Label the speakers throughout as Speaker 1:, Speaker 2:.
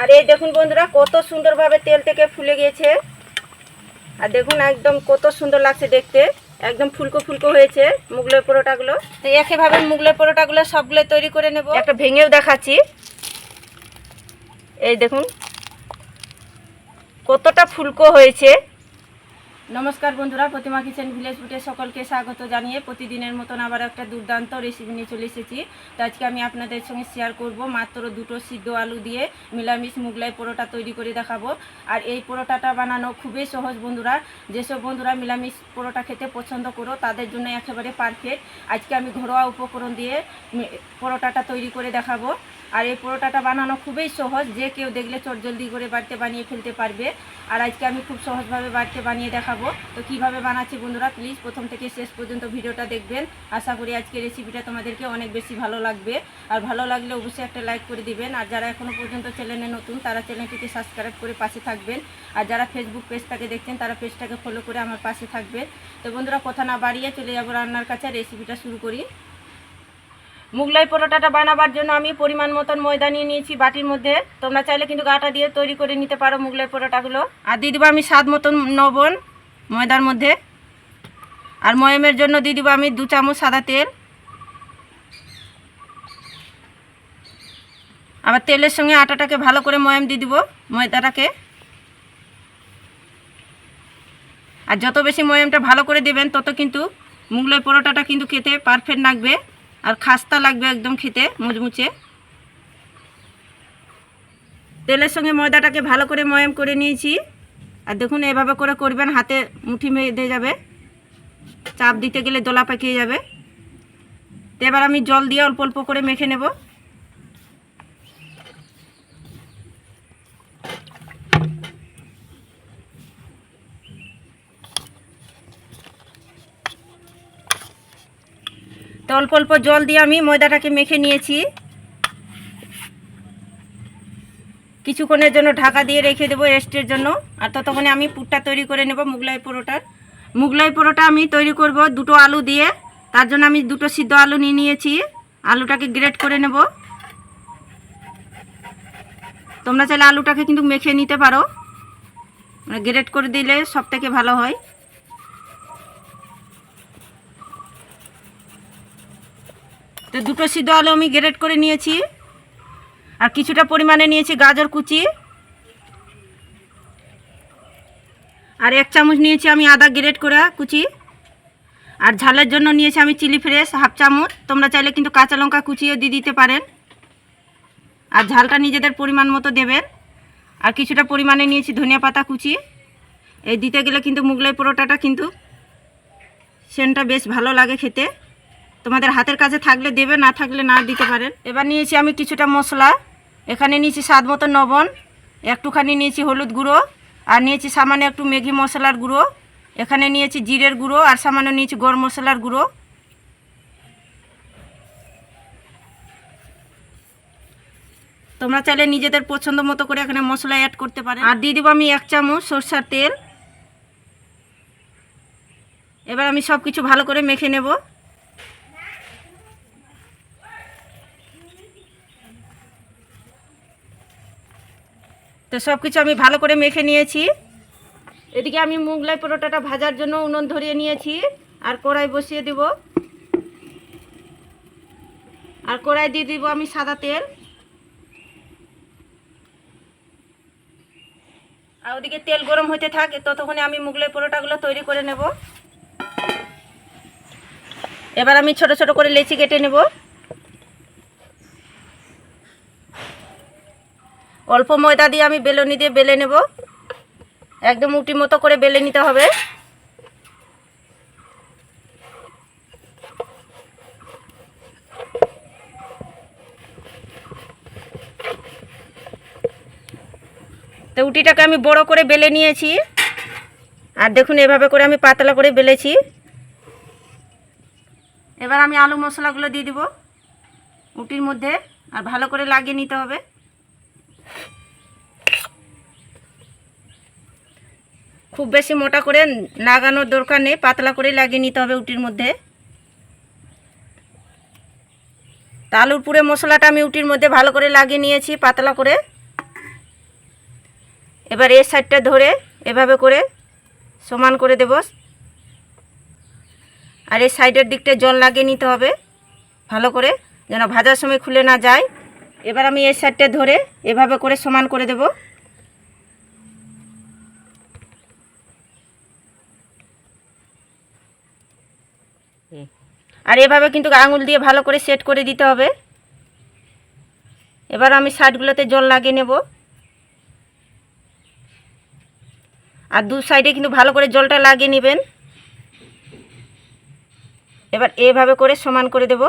Speaker 1: আর এই দেখুন বন্ধুরা কত সুন্দরভাবে তেল থেকে ফুলে গিয়েছে। আর দেখুন একদম কত সুন্দর লাগছে দেখতে। একদম ফুলকো ফুলকো হয়েছে মুগলের পরোটাগুলো। তো একইভাবে মুগলের পরোটাগুলো সবগুলো তৈরি করে নেব। একটা ভেঙেও দেখাচ্ছি। এই দেখুন কতটা ফুলকো হয়েছে। নমস্কার বন্ধুরা, প্রতিমা কিচেন ভিলেজ ফুটে সকলকে স্বাগত জানিয়ে প্রতিদিনের মতন আবার একটা দুর্দান্ত রেসিপি নিয়ে চলে এসেছি। তো আজকে আমি আপনাদের সঙ্গে শেয়ার করব মাত্র দুটো সিদ্ধ আলু দিয়ে মিলামিশ মুগলাই পরোটা তৈরি করে দেখাবো। আর এই পরোটাটা বানানো খুবই সহজ বন্ধুরা। যেসব বন্ধুরা মিলামিশ পরোটা খেতে পছন্দ করো, তাদের জন্য একেবারে পারফেক্ট আজকে আমি ঘরোয়া উপকরণ দিয়ে পরোটাটা তৈরি করে দেখাবো। আর এই পরোটাটা বানানো খুবই সহজ, যে কেউ দেখলে চটজলদি করে বাড়িতে বানিয়ে ফেলতে পারবে। আর আজকে আমি খুব সহজভাবে বাড়িতে বানিয়ে দেখাবো। তো কীভাবে বানাচ্ছি বন্ধুরা প্লিজ প্রথম থেকে শেষ পর্যন্ত ভিডিওটা দেখবেন। আশা করি আজকে রেসিপিটা তোমাদেরকে অনেক বেশি ভালো লাগবে। আর ভালো লাগলে অবশ্যই একটা লাইক করে দিবেন। আর যারা এখনও পর্যন্ত চ্যানেলে নতুন, তারা চ্যানেলটিকে সাবস্ক্রাইব করে পাশে থাকবেন। আর যারা ফেসবুক পেজটাকে দেখছেন, তারা পেজটাকে ফলো করে আমার পাশে থাকবে তো বন্ধুরা, কথা না বাড়িয়ে চলে যাব রান্নার কাছে রেসিপিটা শুরু করি। মুগলাই পরোটাটা বানাবার জন্য আমি পরিমাণ মতন ময়দা নিয়ে নিয়েছি বাটির মধ্যে। তোমরা চাইলে কিন্তু আটা দিয়ে তৈরি করে নিতে পারো মুগলাই পরোটাগুলো। আর দিয়ে দেবো আমি স্বাদ মতন লবণ ময়দার মধ্যে। আর ময়মের জন্য দিয়ে দেবো আমি দু চামচ সাদা তেল। আবার তেলের সঙ্গে আটাটাকে ভালো করে ময়াম দিয়ে দিব ময়দাটাকে। আর যত বেশি ময়ামটা ভালো করে দেবেন, তত কিন্তু মুগলাই পরোটাটা কিন্তু খেতে পারফেক্ট লাগবে। আর খাস্তা লাগবে একদম খেতে, মুচমুচে। তেলের সঙ্গে ময়দাটাকে ভালো করে ময়াম করে নিয়েছি। আর দেখুন, এভাবে করে করবেন, হাতে মুঠি মেঁধে যাবে। চাপ দিতে গেলে দোলা পাকিয়ে যাবে। তো এবার আমি জল দিয়ে অল্প অল্প করে মেখে নেব। তো অল্প অল্প জল দিয়ে আমি ময়দাটাকে মেখে নিয়েছি। কিছুক্ষণের জন্য ঢাকা দিয়ে রেখে দেবো রেস্টের জন্য। আর ততক্ষণে আমি পুরটা তৈরি করে নেব মুগলাই পরোটার। মুগলাই পরোটা আমি তৈরি করব দুটো আলু দিয়ে। তার জন্য আমি দুটো সিদ্ধ আলু নিয়ে নিয়েছি। আলুটাকে গ্রেট করে নেব। তোমরা চাইলে আলুটাকে কিন্তু মেখে নিতে পারো। মানে গ্রেট করে দিলে সব থেকে ভালো হয়। তো দুটো সিদ্ধ আলু আমি গ্রেড করে নিয়েছি। আর কিছুটা পরিমাণে নিয়েছি গাজর কুচি। আর এক চামচ নিয়েছি আমি আদা গ্রেড করা কুচি। আর ঝালের জন্য নিয়েছি আমি চিলি ফ্রেশ হাফ চামচ। তোমরা চাইলে কিন্তু কাঁচা লঙ্কা কুচিও দিয়ে দিতে পারেন। আর ঝালটা নিজেদের পরিমাণ মতো দেবেন। আর কিছুটা পরিমাণে নিয়েছি ধনিয়া পাতা কুচি। এই দিতে গেলে কিন্তু মুগলাই পরোটাটা কিন্তু সেনটা বেশ ভালো লাগে খেতে। তোমাদের হাতের কাছে থাকলে দেবে, না থাকলে না দিতে পারেন। এবার নিয়েছি আমি কিছুটা মশলা। এখানে নিয়েছি স্বাদ মতো লবণ, একটুখানি নিয়েছি হলুদ গুঁড়ো, আর নিয়েছি সামান্য একটু ম্যাগি মশলার গুঁড়ো। এখানে নিয়েছি জিরের গুঁড়ো, আর সামান্য নিয়েছি গরম মশলার গুঁড়ো। তোমরা চাইলে নিজেদের পছন্দ মতো করে এখানে মশলা অ্যাড করতে পারে আর দিয়ে দেবো আমি এক চামচ সরষার তেল। এবার আমি সব কিছু ভালো করে মেখে নেব। তো সব কিছু আমি ভালো করে মেখে নিয়েছি। এদিকে আমি মুগলাই পরোটাটা ভাজার জন্য উনুন ধরিয়ে নিয়েছি। আর কড়াই বসিয়ে দেব। আর কড়াই দিয়ে দিব আমি সাদা তেল। আর ওদিকে তেল গরম হতে থাকে, ততক্ষণে আমি মুগলাই পরোটাগুলো তৈরি করে নেব। এবার আমি ছোট ছোট করে লেচি কেটে নেব। অল্প ময়দা দিয়ে আমি বেলনি দিয়ে বেলে নেব। একদম উটি মতো করে বেলে নিতে হবে। তো উটিটাকে আমি বড় করে বেলে নিয়েছি। আর দেখুন, এভাবে করে আমি পাতলা করে বেলেছি। এবার আমি আলু মশলাগুলো দিয়ে দিব উটির মধ্যে, আর ভালো করে লাগিয়ে নিতে হবে। খুব বেশি মোটা করে লাগানোর দরকার নেই, পাতলা করে লাগিয়ে নিতে হবে উটির মধ্যে। তা আলুর পুরে মশলাটা আমি উটির মধ্যে ভালো করে লাগিয়ে নিয়েছি, পাতলা করে। এবার এই সাইডটা ধরে এভাবে করে সমান করে দেব। আর এই সাইডের দিকটা জল লাগিয়ে নিতে হবে ভালো করে, যেন ভাজার সময় খুলে না যায়। এবার আমি এই সাইডটা ধরে এভাবে করে সমান করে দেব। আর এভাবে কিন্তু আঙুল দিয়ে ভালো করে সেট করে দিতে হবে। এবার আমি সাইডগুলোতে জল লাগিয়ে নেব। আর দু সাইডে কিন্তু ভালো করে জলটা লাগিয়ে নেবেন। এবার এভাবে করে সমান করে দেব।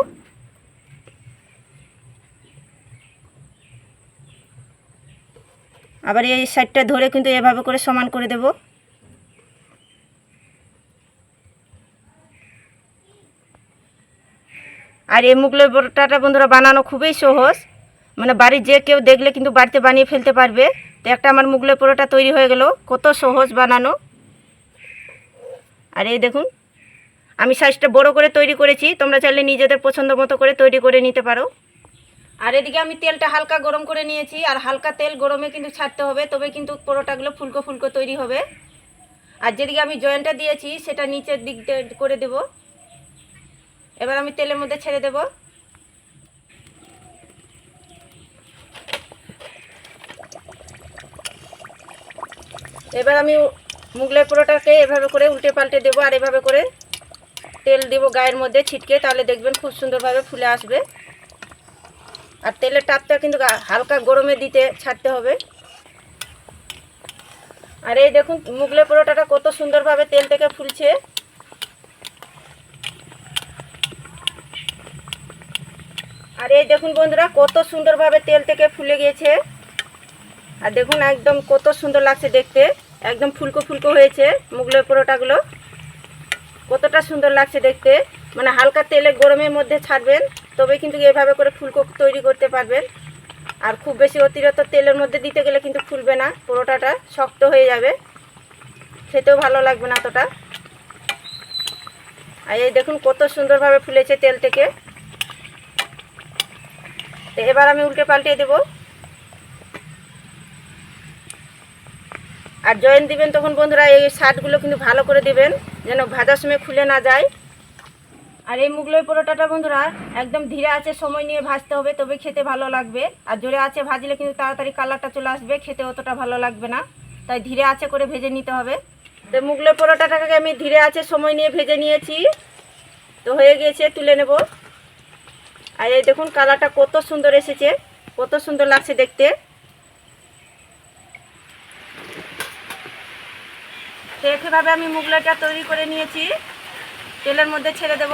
Speaker 1: আবার এই সাইডটা ধরে কিন্তু এভাবে করে সমান করে দেব। আর এই মুগলের বড়াটা বন্ধুরা বানানো খুবই সহজ। মানে বাড়ির যে কেউ দেখলে কিন্তু বাড়িতে বানিয়ে ফেলতে পারবে। তো একটা আমার মুগলের পরোটা তৈরি হয়ে গেল। কত সহজ বানানো। আর এই দেখুন, আমি সাইজটা বড় করে তৈরি করেছি। তোমরা চাইলে নিজেদের পছন্দ মতো করে তৈরি করে নিতে পারো। আর এদিকে আমি তেলটা হালকা গরম করে নিয়েছি। আর হালকা তেল গরমে কিন্তু ছাড়তে হবে, তবে কিন্তু পরোটাগুলো ফুলকো ফুলকো তৈরি হবে। আর যেদিকে আমি জয়েন্টটা দিয়েছি, সেটা নিচের দিক করে দেব। এবার আমি তেলের মধ্যে ছেড়ে দেব। এবার আমি মুগলাই পরোটাকে এভাবে করে উল্টে পাল্টে দেবো আর এভাবে করে তেল দেবো গায়ের মধ্যে ছিটকে, তাহলে দেখবেন খুব সুন্দরভাবে ফুলে আসবে। আর তেলের টাপটা কিন্তু হালকা গরমে দিতে ছাড়তে হবে। আর এই দেখুন মুগলাই পরোটাটা কত সুন্দরভাবে তেল থেকে ফুলছে। আর এই দেখুন বন্ধুরা, কত সুন্দরভাবে তেল থেকে ফুলে গিয়েছে। আর দেখুন একদম কত সুন্দর লাগছে দেখতে। একদম ফুলকো ফুলকো হয়েছে মুগলাই পরোটাগুলো। কতটা সুন্দর লাগছে দেখতে। মানে হালকা তেলে গরমের মধ্যে ছাড়বেন, তবে কিন্তু এভাবে করে ফুলকো তৈরি করতে পারবেন। আর খুব বেশি অতিরিক্ত তেলের মধ্যে দিতে গেলে কিন্তু ফুলবে না, পরোটাটা শক্ত হয়ে যাবে। খেতেও ভালো লাগবে না অতটা আর এই দেখুন কত সুন্দরভাবে ফুলেছে তেল থেকে। তো এবার আমি উল্টে পাল্টে দেবো। আর জয়েন দিবেন তখন বন্ধুরা, এই শার্টগুলো কিন্তু ভালো করে দিবেন, যেন ভাজার সময় খুলে না যায়। আর এই মুগলাই পরোটাটা বন্ধুরা, একদম ধীরে আছে, সময় নিয়ে ভাজতে হবে, তবে খেতে ভালো লাগবে। আর জোরে আছে ভাজলে কিন্তু তাড়াতাড়ি কালারটা চলে আসবে, খেতে অতটা ভালো লাগবে না। তাই ধীরে আছে করে ভেজে নিতে হবে। তো মুগলাই পরোটাটাকে আমি ধীরে আছে, সময় নিয়ে ভেজে নিয়েছি। তো হয়ে গিয়েছে, তুলে নেব। আর এই দেখুন কালারটা কত সুন্দর এসেছে, কত সুন্দর লাগছে দেখতে। তো একইভাবে আমি মুগলাইটা তৈরি করে নিয়েছি, তেলের মধ্যে ছেড়ে দেব।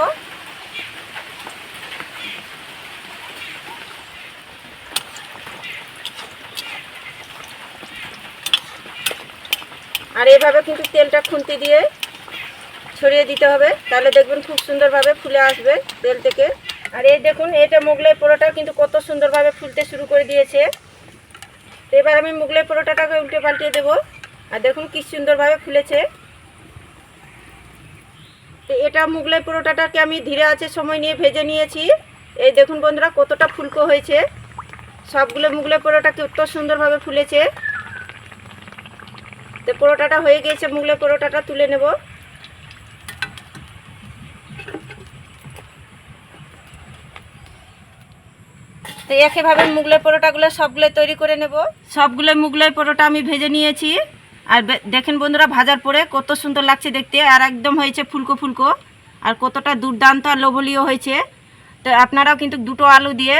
Speaker 1: আর এইভাবে কিন্তু তেলটা খুন্তি দিয়ে ছড়িয়ে দিতে হবে, তাহলে দেখবেন খুব সুন্দরভাবে ফুলে আসবে তেল থেকে। আর এই দেখুন, এটা মোগলাই পরোটা কিন্তু কত সুন্দরভাবে ফুলতে শুরু করে দিয়েছে। তো এবার আমি মুগলাই পরোটাটাকে উল্টে পাল্টে দেবো। আর দেখুন কি সুন্দরভাবে ফুলেছে। তো এটা মুগলাই পরোটাটাকে আমি ধীরে আছে সময় নিয়ে ভেজে নিয়েছি। এই দেখুন বন্ধুরা, কতটা ফুলকো হয়েছে। সবগুলো মুগলাই পরোটা কত সুন্দরভাবে ফুলেছে। তো পরোটাটা হয়ে গিয়েছে, মুগলাই পরোটাটা তুলে নেব। তো একইভাবে মুগলাই পরোটাগুলো সবগুলো তৈরি করে নেব। সবগুলো মুগলাই পরোটা আমি ভেজে নিয়েছি। আর দেখেন বন্ধুরা, ভাজার পরে কত সুন্দর লাগছে দেখতে, আর একদম হয়েছে ফুলকো ফুলকো। আর কতটা দুর্দান্ত আর লোভনীয় হয়েছে। তো আপনারাও কিন্তু দুটো আলু দিয়ে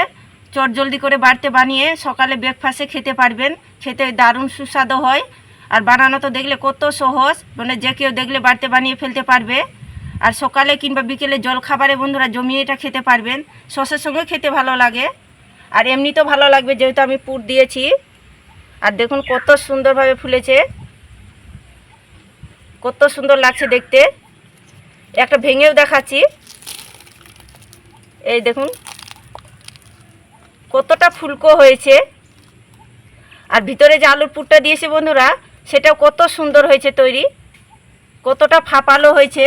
Speaker 1: চট জলদি করে বাড়িতে বানিয়ে সকালে ব্রেকফাস্টে খেতে পারবেন। খেতে দারুণ সুস্বাদু হয়। আর বানানো তো দেখলে কত সহজ মানে যে কেউ দেখলে বাড়িতে বানিয়ে ফেলতে পারবে। আর সকালে কিংবা বিকেলে জল খাবারে বন্ধুরা জমিয়ে এটা খেতে পারবেন। সসের সঙ্গে খেতে ভালো লাগে। আর এমনিতেও ভালো লাগবে, যেহেতু আমি পুর দিয়েছি। আর দেখুন কত সুন্দরভাবে ফুলেছে। কত সুন্দর লাগছে দেখতে। একটা ভেঙেও দেখাচ্ছি। এই দেখুন, কতটা ফুলকো হয়েছে। আর ভিতরে যে আলুর পুরটা দিয়েছে বন্ধুরা, সেটাও কত সুন্দর হয়েছে তৈরি। কতটা ফাঁপালো হয়েছে।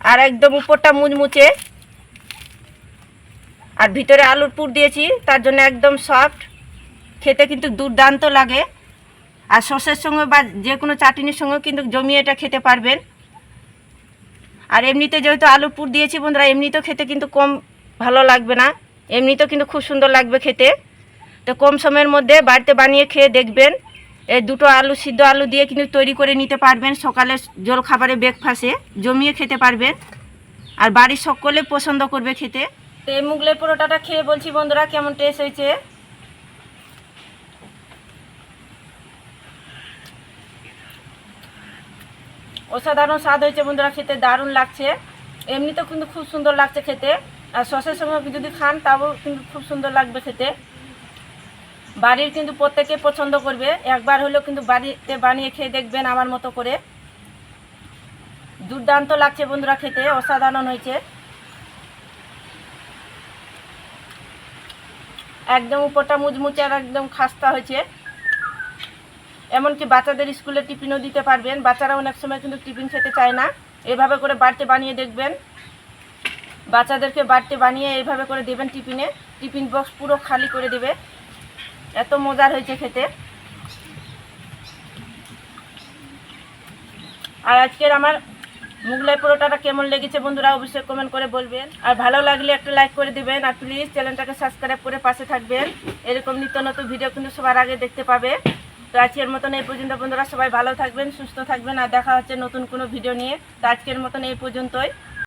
Speaker 1: আর একদম উপরটা মুচমুচে। আর ভিতরে আলুর পুর দিয়েছি, তার জন্য একদম সফট খেতে কিন্তু দুর্দান্ত লাগে। আর সসের সঙ্গে বা যে কোনো চাটনির সঙ্গে কিন্তু জমিয়ে এটা খেতে পারবেন। আর এমনিতে যেহেতু আলুর পুর দিয়েছি বন্ধুরা, এমনিতেও খেতে কিন্তু কম ভালো লাগবে না। এমনিতেও কিন্তু খুব সুন্দর লাগবে খেতে। তো কম সময়ের মধ্যে বাড়িতে বানিয়ে খেয়ে দেখবেন। এই দুটো আলু, সিদ্ধ আলু দিয়ে কিন্তু তৈরি করে নিতে পারবেন সকালে জল খাবারে ব্রেকফাস্টে জমিয়ে খেতে পারবেন। আর বাড়ির সকলে পছন্দ করবে খেতে। তো এই মুগলের পরোটাটা খেয়ে বলছি, বন্ধুরা, কেমন টেস্ট হয়েছে? অসাধারণ স্বাদ হয়েছে বন্ধুরা, খেতে দারুণ লাগছে। এমনিতেও কিন্তু খুব সুন্দর লাগছে খেতে। আর সসের সময় যদি খান, তাও কিন্তু খুব সুন্দর লাগবে খেতে। বাড়ির কিন্তু প্রত্যেকে পছন্দ করবে। একবার হলেও কিন্তু বাড়িতে বানিয়ে খেয়ে দেখবেন আমার মতো করে। দুর্দান্ত লাগছে বন্ধুরা খেতে, অসাধারণ হয়েছে। একদম উপরটা মুচমুচে আর একদম খাস্তা হয়েছে। এমনকি বাচ্চাদের স্কুলে টিফিনও দিতে পারবেন। বাচ্চারা অনেক সময় কিন্তু টিফিন খেতে চায় না। এভাবে করে বাড়িতে বানিয়ে দেখবেন। বাচ্চাদেরকে বাড়িতে বানিয়ে এইভাবে করে দেবেন টিফিনে। টিফিন বক্স পুরো খালি করে দেবে। এত মজার হয়েছে খেতে। আর আজকের আমার মুগলাই পরোটাটা কেমন লেগেছে বন্ধুরা অবশ্যই কমেন্ট করে বলবেন। আর ভালো লাগলে একটা লাইক করে দিবেন। আর প্লিজ চ্যানেলটাকে সাবস্ক্রাইব করে পাশে থাকবেন। এরকম নিত্য নতুন ভিডিও কিন্তু সবার আগে দেখতে পাবে। তো আজকের মতন এই পর্যন্ত বন্ধুরা সবাই ভালো থাকবেন, সুস্থ থাকবেন। আর দেখা হচ্ছে নতুন কোনো ভিডিও নিয়ে। তো আজকের মতন এই পর্যন্তই।